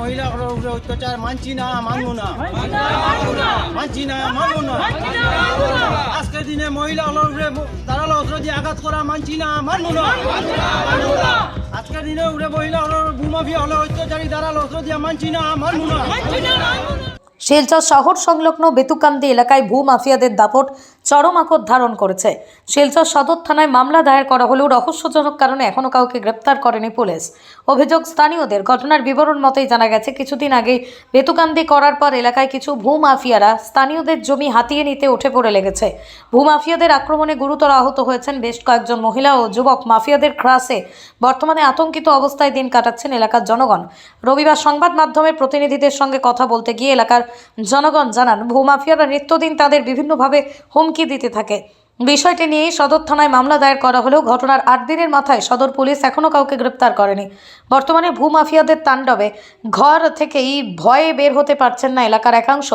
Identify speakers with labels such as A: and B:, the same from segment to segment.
A: উপরে অত্যাচার, মানছি না, মানবো না। মানছি না, মানবো না। আজকের দিনে দাঁড়াল অস্ত্র দিয়ে আঘাত করা, মানছি না, মানবো না। আজকের দিনে হলো অত্যাচারী দাঁড়াল অস্ত্র দিয়ে মানছি না, মানবো না।
B: শিলচর শহর সংলগ্ন বেতুকান্দি এলাকায় ভূ মাফিয়াদের দাপট চরম আকর ধারণ করেছে। শিলচর সদর থানায় মামলা দায়ের করা হলেও রহস্যজনক কারণে এখনও কাউকে গ্রেপ্তার করেনি পুলিশ। অভিযোগ স্থানীয়দের। ঘটনার বিবরণ মতেই জানা গেছে, কিছুদিন আগে বেতুকান্দি করার পর এলাকায় কিছু ভূ মাফিয়ারা স্থানীয়দের জমি হাতিয়ে নিতে উঠে পড়ে লেগেছে। ভূ মাফিয়াদের আক্রমণে গুরুতর আহত হয়েছেন বেশ কয়েকজন মহিলা ও যুবক। মাফিয়াদের ক্রাসে বর্তমানে আতঙ্কিত অবস্থায় দিন কাটাচ্ছেন এলাকার জনগণ। রবিবার সংবাদ মাধ্যমের প্রতিনিধিদের সঙ্গে কথা বলতে গিয়ে এলাকার জনগণ জানান, ভূমাফিয়ারা নিত্যদিন তাদের বিভিন্নভাবে হুমকি দিতে থাকে। বিষয়টি নিয়েই সদর থানায় মামলা দায়ের করা হলেও ঘটনার আট দিনের মাথায় সদর পুলিশ এখনও কাউকে গ্রেপ্তার করেনি। বর্তমানে ভূমাফিয়াদের তাণ্ডবে ঘর থেকেই ভয়ে বের হতে পারছেন না এলাকার একাংশ।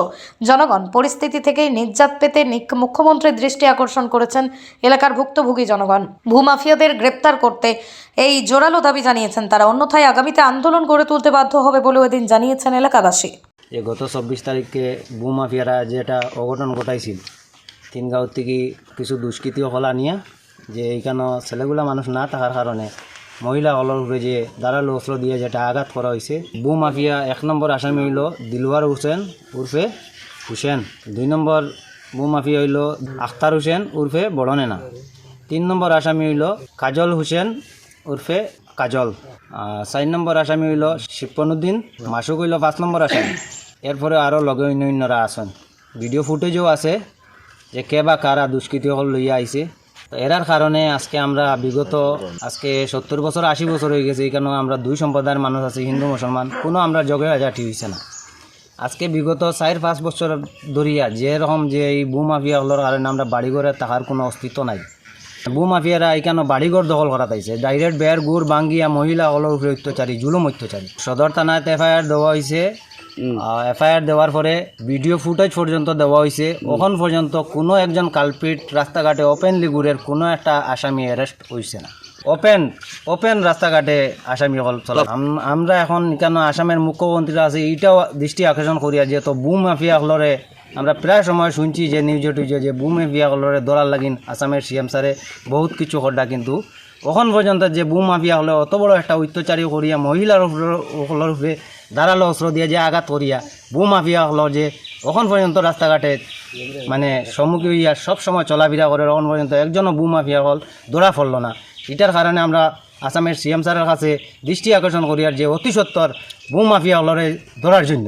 B: জনগণ পরিস্থিতি থেকেই নির্যাত পেতে মুখ্যমন্ত্রীর দৃষ্টি আকর্ষণ করেছেন এলাকার ভুক্তভোগী জনগণ। ভূমাফিয়াদের গ্রেপ্তার করতে এই জোরালো দাবি জানিয়েছেন তারা। অন্যথায় আগামীতে আন্দোলন গড়ে তুলতে বাধ্য হবে বলেও এদিন জানিয়েছেন এলাকাবাসী।
A: গত চব্বিশ তারিখে বুমাফিয়ারা যেটা অঘটন ঘটাইছিল তিনগাঁও থেকে কিছু দুষ্কৃতীয় হলা নিয়ে যে এইখানে ছেলেগুলা মানুষ না থাকার কারণে মহিলা হলর উপরে যে দাঁড়াল অস্ত্র দিয়ে যেটা আঘাত করা হয়েছে বু মাফিয়া এক নম্বর আসামি হইল দিলওয়ার হোসেন উর্ফে হুসেন। দুই নম্বর বু মাফিয়া হইল আখতার হোসেন উর্ফে বড়নেনা তিন নম্বর আসামি হইল কাজল হোসেন উর্ফে কাজল। চার নম্বর আসামি হইল শিপ্পনুদ্দিন মাসুক হইল পাঁচ নম্বর আসামি। এরপরে আরও লগে অন্য অন্যরা আছেন। ভিডিও ফুটেজও আছে। যে কে বা কারা দুষ্কৃতীসকল লইয়া আইছে। তো এরার কারণে আজকে আমরা বিগত আজকে সত্তর বছর, আশি বছর হয়ে গেছে এখানে আমরা দুই সম্প্রদায়ের মানুষ আছে, হিন্দু, মুসলমান। কোনো আমরা জগে হাজারটি হয়েছে না। আজকে বিগত চার, পাঁচ বছর ধরিয়া যেরকম যে এই বু মাফিয়া হলোর কারণে আমরা বাড়িঘরে থাকার কোনো অস্তিত্ব নাই। বু মাফিয়ারা এখানে বাড়িঘর দখল করা তাইছে ডাইরেক্ট বের গুড় বাঙ্গিয়া মহিলা হলোর উপরে অত্যাচারী, জুলুম অত্যাচারী। সদর থানায় এফআইআর দেওয়া হয়েছে এফআইআর দেওয়ার পরে ভিডিও ফুটেজ পর্যন্ত দেওয়া হয়েছে ওখান পর্যন্ত কোনো একজন কালপিট রাস্তাঘাটে ওপেনলি ঘুরের কোনো একটা আসামি অ্যারেস্ট হয়েছে না। ওপেন ওপেন রাস্তাঘাটে আসামি হল চলা। আম- আমরা এখন কেন আসামের মুখ্যমন্ত্রীরা আছে এইটাও দৃষ্টি আকর্ষণ করিয়া যে তো বু মাফিয়া হলরে আমরা প্রায় সময় শুনছি যে নিউজে টুজে যে বুম মাফিয়া হলরে দলার লাগিন আসামের সিএম স্যারে বহুত কিছু হড্ডা কিন্তু ওখান পর্যন্ত যে বুম মাফিয়া হলে অত বড় একটা অত্যাচারী করিয়া মহিলার উপরে- দাঁড়াল অস্ত্র দিয়ে যে আঘাত করিয়া বু মাফিয়া হলো যে ওখান পর্যন্ত রাস্তাঘাটে মানে সম্মুখীন হইয়া সবসময় চলাফেরা করে, ওখান পর্যন্ত একজনও বু মাফিয়া হল দৌড়া ফেলল না। এটার কারণে আমরা আসামের সিএম স্যারের কাছে দৃষ্টি আকর্ষণ করিয়ার যে অতি সত্তর বু মাফিয়া হলরে দৌড়ার জন্য।